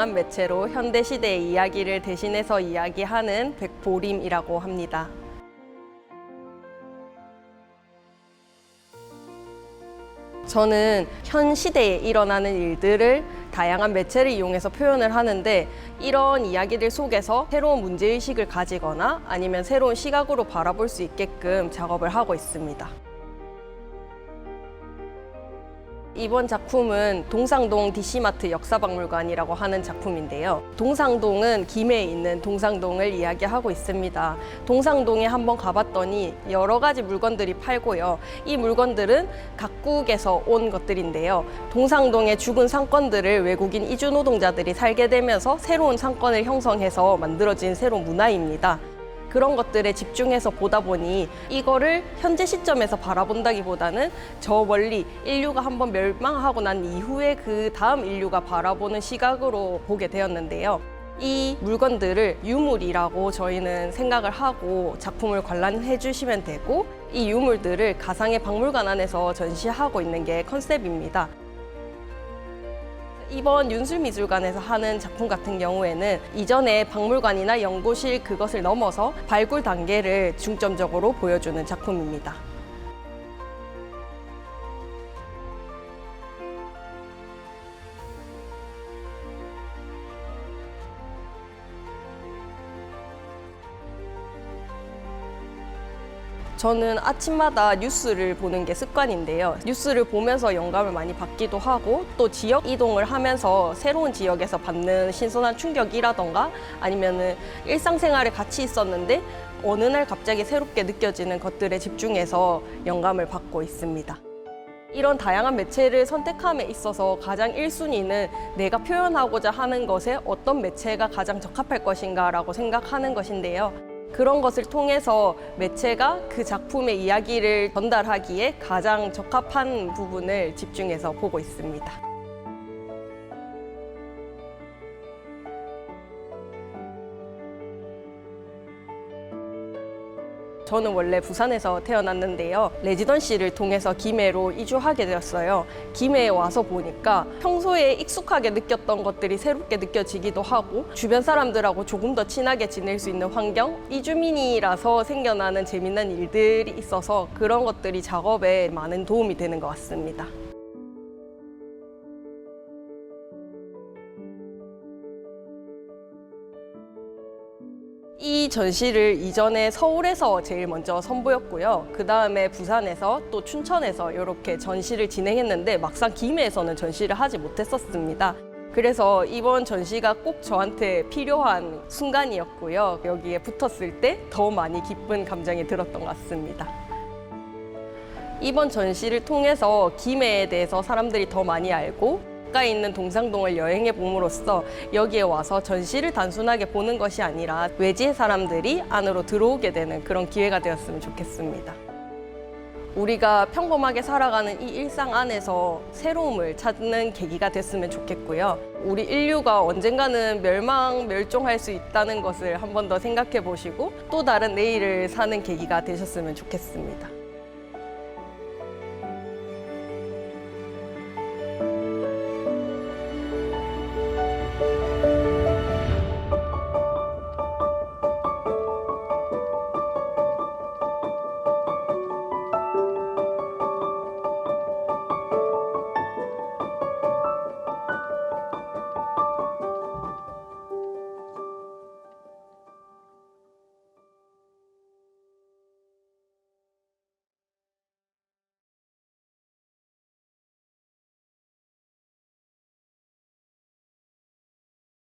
다양한 매체로 현대 시대의 이야기를 대신해서 이야기하는 백보림이라고 합니다. 저는 현 시대에 일어나는 일들을 다양한 매체를 이용해서 표현을 하는데 이런 이야기들 속에서 새로운 문제의식을 가지거나 아니면 새로운 시각으로 바라볼 수 있게끔 작업을 하고 있습니다. 이번 작품은 동상동 DC마트 역사박물관이라고 하는 작품인데요. 동상동은 김해에 있는 동상동을 이야기하고 있습니다. 동상동에 한번 가봤더니 여러 가지 물건들이 팔고요. 이 물건들은 각국에서 온 것들인데요. 동상동의 죽은 상권들을 외국인 이주 노동자들이 살게 되면서 새로운 상권을 형성해서 만들어진 새로운 문화입니다. 그런 것들에 집중해서 보다 보니 이거를 현재 시점에서 바라본다기보다는 저 멀리 인류가 한번 멸망하고 난 이후에 그 다음 인류가 바라보는 시각으로 보게 되었는데요. 이 물건들을 유물이라고 저희는 생각을 하고 작품을 관람해 주시면 되고 이 유물들을 가상의 박물관 안에서 전시하고 있는 게 컨셉입니다. 이번 윤술미술관에서 하는 작품 같은 경우에는 이전에 박물관이나 연구실 그것을 넘어서 발굴 단계를 중점적으로 보여주는 작품입니다. 저는 아침마다 뉴스를 보는 게 습관인데요. 뉴스를 보면서 영감을 많이 받기도 하고 또 지역 이동을 하면서 새로운 지역에서 받는 신선한 충격이라던가 아니면은 일상생활에 같이 있었는데 어느 날 갑자기 새롭게 느껴지는 것들에 집중해서 영감을 받고 있습니다. 이런 다양한 매체를 선택함에 있어서 가장 1순위는 내가 표현하고자 하는 것에 어떤 매체가 가장 적합할 것인가라고 생각하는 것인데요. 그런 것을 통해서 매체가 그 작품의 이야기를 전달하기에 가장 적합한 부분을 집중해서 보고 있습니다. 저는 원래 부산에서 태어났는데요. 레지던시를 통해서 김해로 이주하게 되었어요. 김해에 와서 보니까 평소에 익숙하게 느꼈던 것들이 새롭게 느껴지기도 하고 주변 사람들하고 조금 더 친하게 지낼 수 있는 환경, 이주민이라서 생겨나는 재미난 일들이 있어서 그런 것들이 작업에 많은 도움이 되는 것 같습니다. 이 전시를 이전에 서울에서 제일 먼저 선보였고요. 그 다음에 부산에서 또 춘천에서 이렇게 전시를 진행했는데 막상 김해에서는 전시를 하지 못했었습니다. 그래서 이번 전시가 꼭 저한테 필요한 순간이었고요. 여기에 붙었을 때 더 많이 기쁜 감정이 들었던 것 같습니다. 이번 전시를 통해서 김해에 대해서 사람들이 더 많이 알고 가까이 있는 동상동을 여행해 봄으로써 여기에 와서 전시를 단순하게 보는 것이 아니라 외지의 사람들이 안으로 들어오게 되는 그런 기회가 되었으면 좋겠습니다. 우리가 평범하게 살아가는 이 일상 안에서 새로움을 찾는 계기가 됐으면 좋겠고요. 우리 인류가 언젠가는 멸망, 멸종할 수 있다는 것을 한 번 더 생각해 보시고 또 다른 내일을 사는 계기가 되셨으면 좋겠습니다.